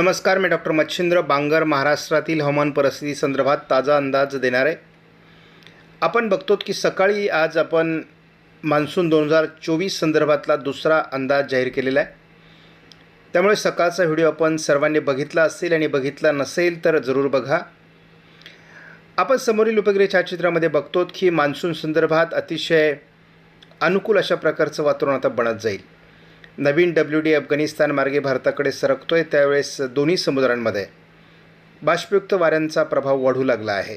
नमस्कार मी डॉक्टर मच्छिंद्र बांगर महाराष्ट्रातील हवामान परिस्थिती संदर्भात ताजा अंदाज देणार. आहे आपण बघतो की सकाळी आज आपण मान्सून दोन हजार चोवीस संदर्भातला दुसरा अंदाज जाहीर केलेला आहे. त्यामुळे सकाळचा व्हिडिओ आपण सर्वांनी बघितला असेल आणि बघितला नसेल तर जरूर बघा. आपण समोरील उपग्रह छायाचित्रामध्ये बघतो की मान्सून संदर्भात अतिशय अनुकूल अशा प्रकारचं वातावरण आता बनत जाईल. नवीन डब्ल्यू डी अफगाणिस्तान मार्गे भारताकडे सरकतो आहे त्यावेळेस दोन्ही समुद्रांमध्ये बाष्पयुक्त वाऱ्यांचा प्रभाव वाढू लागला आहे.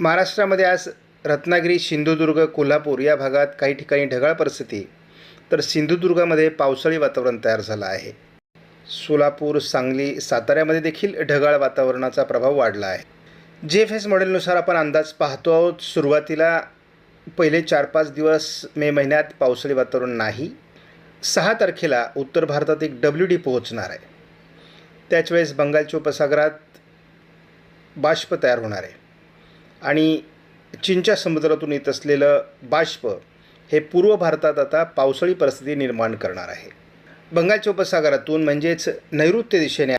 महाराष्ट्रामध्ये आज रत्नागिरी सिंधुदुर्ग कोल्हापूर या भागात काही ठिकाणी ढगाळ परिस्थिती तर सिंधुदुर्गामध्ये पावसाळी वातावरण तयार झालं आहे. सोलापूर सांगली साताऱ्यामध्ये देखील ढगाळ वातावरणाचा प्रभाव वाढला आहे. जे एफ एस मॉडेलनुसार आपण अंदाज पाहतो आहोत सुरुवातीला पहिले चार पाच दिवस मे महिन्यात पावसाळी वातावरण नाही सहा तारखेला उत्तर भारतात एक डब्ल्यू डी पोहोचणार आहे. त्याच वेळेस बंगालच्या उपसागरात बाष्प तयार होणार आहे. आणि चीनच्या समुद्रातून येत असलेलं बाष्प हे पूर्व भारतात आता पावसाळी परिस्थिती निर्माण करणार आहे. बंगालच्या उपसागरातून म्हणजेच नैऋत्य दिशेने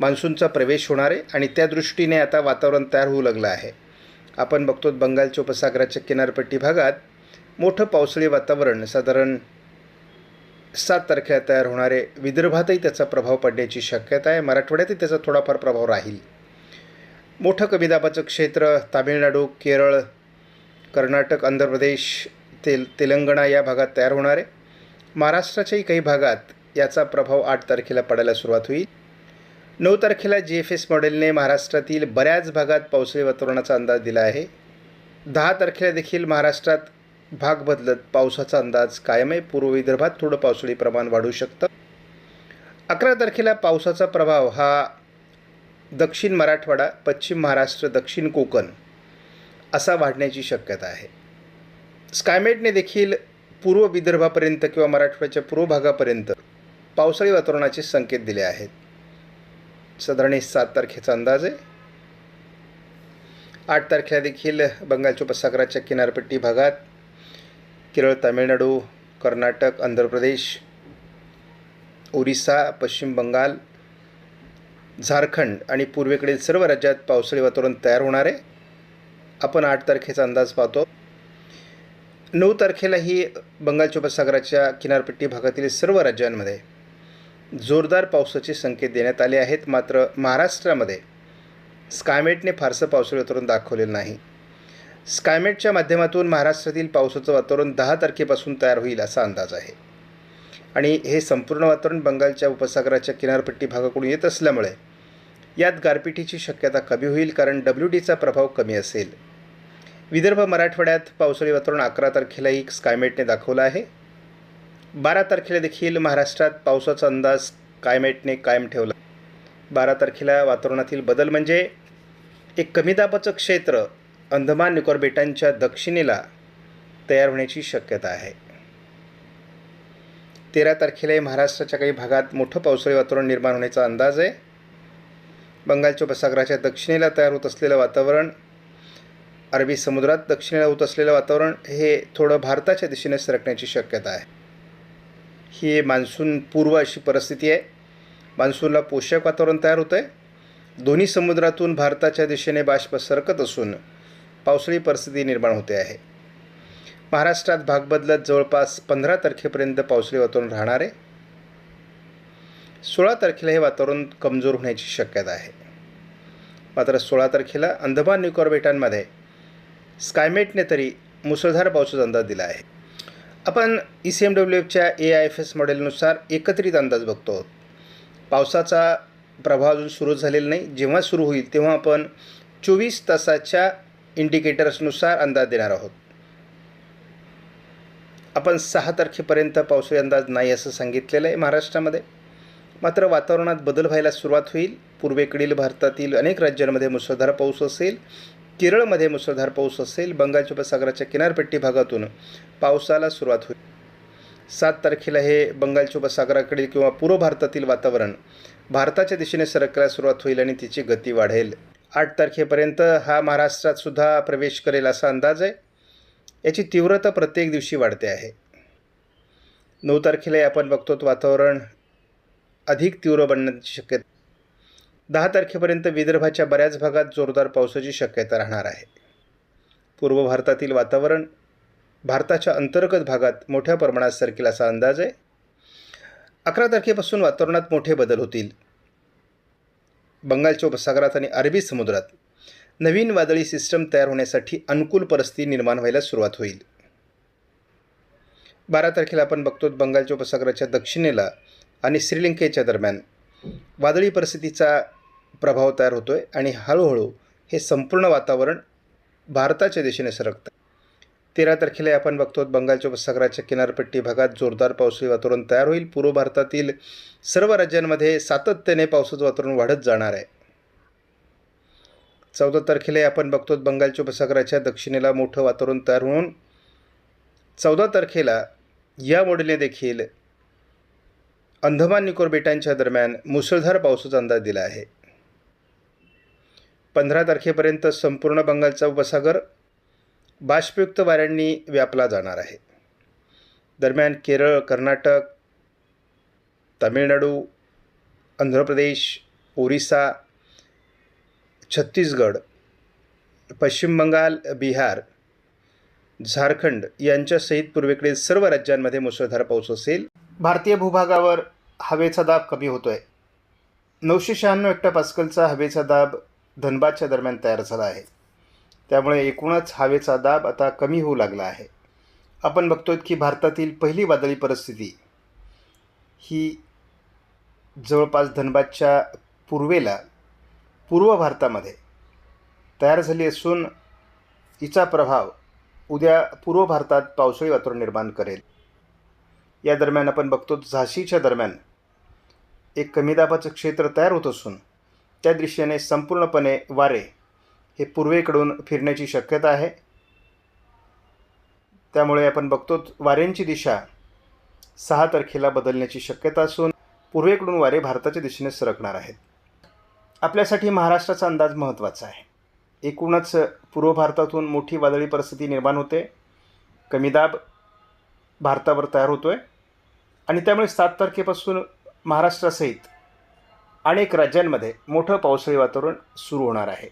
मान्सूनचा प्रवेश होणार आहे आणि त्या दृष्टीने आता वातावरण तयार होऊ लागलं आहे. आपण बघतो बंगालच्या उपसागराच्या किनारपट्टी भागात मोठं पावसाळी वातावरण साधारण सात तारखेला तयार होणारे विदर्भातही त्याचा प्रभाव पडण्याची शक्यता आहे. मराठवाड्यातही त्याचा थोडाफार प्रभाव राहील. मोठं कमी दाबाचं क्षेत्र तामिळनाडू केरळ कर्नाटक आंध्र प्रदेश तेल तेलंगणा या भागात तयार होणार. आहे महाराष्ट्राच्याही काही भागात याचा प्रभाव आठ तारखेला पडायला सुरुवात होईल. नऊ तारखेला जी एफ एस मॉडेलने महाराष्ट्रातील बऱ्याच भागात पावसाळी वातावरणाचा अंदाज दिला आहे. दहा तारखेला देखील महाराष्ट्रात भाग बदलत पावसाचा अंदाज कायम आहे पूर्व विदर्भात थोडं पावसाळी प्रमाण वाढू शकतं. अकरा तारखेला पावसाचा प्रभाव हा दक्षिण मराठवाडा पश्चिम महाराष्ट्र दक्षिण कोकण असा वाढण्याची शक्यता आहे. स्कायमेटने देखील पूर्व विदर्भापर्यंत किंवा मराठवाड्याच्या पूर्व भागापर्यंत पावसाळी वातावरणाचे संकेत दिले आहेत. साधारण हे सात तारखेचा अंदाज आहे. आठ तारखेला देखील बंगालच्या उपसागराच्या किनारपट्टी भागात केरळ तामिळनाडू कर्नाटक आंध्र प्रदेश ओरिसा पश्चिम बंगाल झारखंड आणि पूर्वेकडील सर्व राज्यात पावसाळी वातावरण तयार होणार आहे. आपण आठ तारखेचा अंदाज पाहतो. नऊ तारखेलाही बंगालच्या उपसागराच्या किनारपट्टी भागातील सर्व राज्यांमध्ये जोरदार पावसाचे संकेत देण्यात आले आहेत. मात्र महाराष्ट्रामध्ये स्कायमेटने फारसं पावसाळी वातावरण दाखवलेलं नाही. स्कायमेटच्या माध्यमातून महाराष्ट्रातील पावसाचं वातावरण दहा तारखेपासून तयार होईल असा अंदाज आहे. आणि हे संपूर्ण वातावरण बंगालच्या उपसागराच्या किनारपट्टी भागाकडून येत असल्यामुळे यात गारपिटीची शक्यता कमी होईल कारण डब्ल्यू डीचा प्रभाव कमी असेल. विदर्भ मराठवाड्यात पावसाळी वातावरण अकरा तारखेलाही स्कायमेटने दाखवलं आहे. बारा तारखेला देखील महाराष्ट्रात पावसाचा अंदाज स्कायमेटने कायम ठेवला. बारा तारखेला वातावरणातील बदल म्हणजे एक कमी दाबाचं क्षेत्र अंदमान निकोबार बेटांच्या दक्षिणेला तयार होण्याची शक्यता आहे. तेरा तारखेलाही महाराष्ट्राच्या काही भागात मोठं पावसाळी वातावरण निर्माण होण्याचा अंदाज आहे. बंगालच्या उपसागराच्या दक्षिणेला तयार होत असलेलं वातावरण अरबी समुद्रात दक्षिणेला होत असलेलं वातावरण हे थोडं भारताच्या दिशेने सरकण्याची शक्यता आहे. ही मान्सून पूर्व अशी परिस्थिती आहे. मान्सूनला पोषक वातावरण तयार होतं आहे दोन्ही समुद्रातून भारताच्या दिशेने बाष्प सरकत असून पावसाळी परिस्थिती निर्माण होते आहे. महाराष्ट्रात भाग बदलत जवळपास पंधरा तारखेपर्यंत पावसाळी वातावरण राहणार आहे. सोळा तारखेला हे वातावरण कमजोर होण्याची शक्यता आहे. मात्र सोळा तारखेला अंदमान निकोबार बेटांमध्ये स्कायमेटने तरी मुसळधार पावसाचा अंदाज दिला आहे. आपण ई सी एम डब्ल्यू एफच्या ए आय एफ एस मॉडेलनुसार एकत्रित अंदाज बघतो आहोत. पावसाचा प्रभाव अजून सुरू झालेला नाही. जेव्हा सुरू होईल तेव्हा आपण चोवीस तासाच्या इंडिकेटर्सनुसार अंदाज देणार आहोत. आपण सहा तारखेपर्यंत पावसाळी अंदाज नाही असं सांगितलेलं आहे महाराष्ट्रामध्ये. मात्र वातावरणात बदल व्हायला सुरुवात होईल. पूर्वेकडील भारतातील अनेक राज्यांमध्ये मुसळधार पाऊस असेल. केरळमध्ये मुसळधार पाऊस असेल. बंगालच्या उपसागराच्या किनारपट्टी भागातून पावसाला सुरुवात होईल. सात तारखेला हे बंगालच्या उपसागराकडील किंवा पूर्व भारतातील वातावरण भारताच्या दिशेने सरकायला सुरुवात होईल आणि तिची गती वाढेल. आठ तारखेपर्यंत हा महाराष्ट्रात सुद्धा प्रवेश करेल असा अंदाज आहे. याची तीव्रता प्रत्येक दिवशी वाढते आहे. नऊ तारखेला आपण बघतो वातावरण अधिक तीव्र बनण्याची शक्यता दहा तारखेपर्यंत विदर्भाच्या बऱ्याच भागात जोरदार पावसाची शक्यता राहणार आहे. पूर्व भारतातील वातावरण भारताच्या अंतर्गत भागात मोठ्या प्रमाणात सरकेल असा अंदाज आहे. अकरा तारखेपासून वातावरणात मोठे बदल होतील. बंगालच्या उपसागरात आणि अरबी समुद्रात. नवीन वादळी सिस्टम तयार होण्यासाठी अनुकूल परिस्थिती निर्माण व्हायला सुरुवात होईल. बारा तारखेला आपण बघतो बंगालच्या उपसागराच्या दक्षिणेला आणि श्रीलंकेच्या दरम्यान. वादळी परिस्थितीचा प्रभाव तयार होतो आहे आणि हळूहळू हे संपूर्ण वातावरण भारताच्या दिशेने सरकतं तेरा तारखेला आपण बघतो बंगालच्या उपसागराच्या किनारपट्टी भागात जोरदार पावसाळी वातावरण तयार होईल. पूर्व भारतातील सर्व राज्यांमध्ये सातत्याने पावसाचं वातावरण वाढत जाणार आहे. चौदा तारखेला आपण बघतो बंगालच्या उपसागराच्या दक्षिणेला मोठं वातावरण तयार होऊन चौदा तारखेला या मॉडेलने देखील अंदमान निकोर बेटांच्या दरम्यान मुसळधार पावसाचा अंदाज दिला आहे. पंधरा तारखेपर्यंत संपूर्ण बंगालचा उपसागर बाष्पयुक्त वाऱ्यांनी व्यापला जाणार आहे. दरम्यान केरळ कर्नाटक तामिळनाडू आंध्र प्रदेश ओरिसा छत्तीसगड पश्चिम बंगाल बिहार झारखंड यांच्यासहित पूर्वेकडील सर्व राज्यांमध्ये मुसळधार पाऊस असेल. भारतीय भूभागावर हवेचा दाब कमी होतो आहे नऊशे शहाण्णव हेक्टर पास्कलचा हवेचा दाब धनबादच्या दरम्यान तयार झाला आहे. त्यामुळे एकूणच हवेचा दाब आता कमी होऊ लागला आहे. आपण बघतो की भारतातील पहिली वादळी परिस्थिती ही जवळपास धनबादच्या पूर्वेला पूर्व भारतामध्ये तयार झाली असून तिचा प्रभाव उद्या पूर्व भारतात पावसाळी वातावरण निर्माण करेल. या दरम्यान आपण बघतो झाशीच्या दरम्यान एक कमी दाबाचं क्षेत्र तयार होत असून त्या दृष्टीने संपूर्णपणे वारे हे पूर्वेकडून फिरण्याची शक्यता आहे. त्यामुळे आपण बघतो वाऱ्यांची दिशा सहा तारखेला बदलण्याची शक्यता असून पूर्वेकडून वारे भारताच्या दिशेने सरकणार आहेत. आपल्यासाठी महाराष्ट्राचा अंदाज महत्त्वाचा आहे. एकूणच पूर्व भारतातून मोठी वादळी परिस्थिती निर्माण होते. कमी दाब भारतावर तयार होतो आहे आणि त्यामुळे सात तारखेपासून महाराष्ट्रासहित अनेक राज्यांमध्ये मोठं पावसाळी वातावरण सुरू होणार आहे.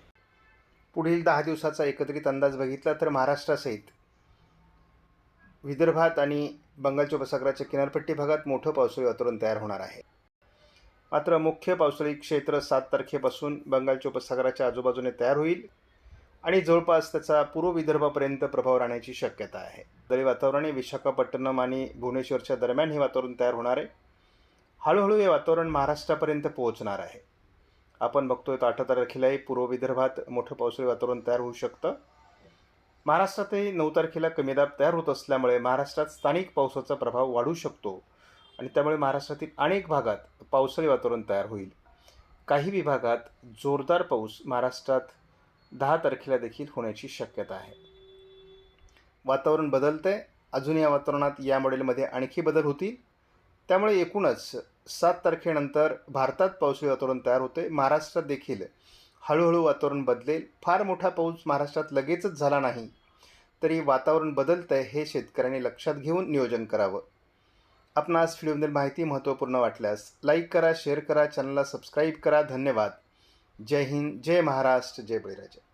पुढील दहा दिवसाचा एकत्रित अंदाज बघितला तर महाराष्ट्रासहित विदर्भात आणि बंगालच्या उपसागराच्या किनारपट्टी भागात मोठं पावसाळी वातावरण तयार होणार आहे. मात्र मुख्य पावसाळी क्षेत्र सात तारखेपासून बंगालच्या उपसागराच्या आजूबाजूने तयार होईल आणि जवळपास त्याचा पूर्व विदर्भापर्यंत प्रभाव राहण्याची शक्यता आहे. दरी वातावरण हे विशाखापट्टणम आणि भुवनेश्वरच्या दरम्यान हे वातावरण तयार होणार आहे. हळूहळू हे वातावरण महाराष्ट्रापर्यंत पोहोचणार आहे. आपण बघतोय तर अठरा तारखेलाही पूर्व विदर्भात मोठं पावसाळी वातावरण तयार होऊ शकतं. महाराष्ट्रातही नऊ तारखेला कमी दाब तयार होत असल्यामुळे महाराष्ट्रात स्थानिक पावसाचा प्रभाव वाढू शकतो आणि त्यामुळे महाराष्ट्रातील अनेक भागात पावसाळी वातावरण तयार होईल. काही विभागात जोरदार पाऊस महाराष्ट्रात दहा तारखेला देखील होण्याची शक्यता आहे. वातावरण बदलतं आहे अजून या वातावरणात या मॉडेलमध्ये आणखी बदल होतील. त्यामुळे एकूणच सात तारखेनंतर भारतात पावसाळी वातावरण तयार होते. महाराष्ट्रात देखील हळूहळू वातावरण बदलेल. फार मोठा पाऊस महाराष्ट्रात लगेचच झाला नाही. तरी वातावरण बदलतं आहे हे शेतकऱ्यांनी लक्षात घेऊन नियोजन करावं. आपणास व्हिडिओमधील माहिती महत्त्वपूर्ण वाटल्यास लाईक करा शेअर करा चॅनलला सबस्क्राईब करा. धन्यवाद. जय हिंद जय महाराष्ट्र जय बळीराजा.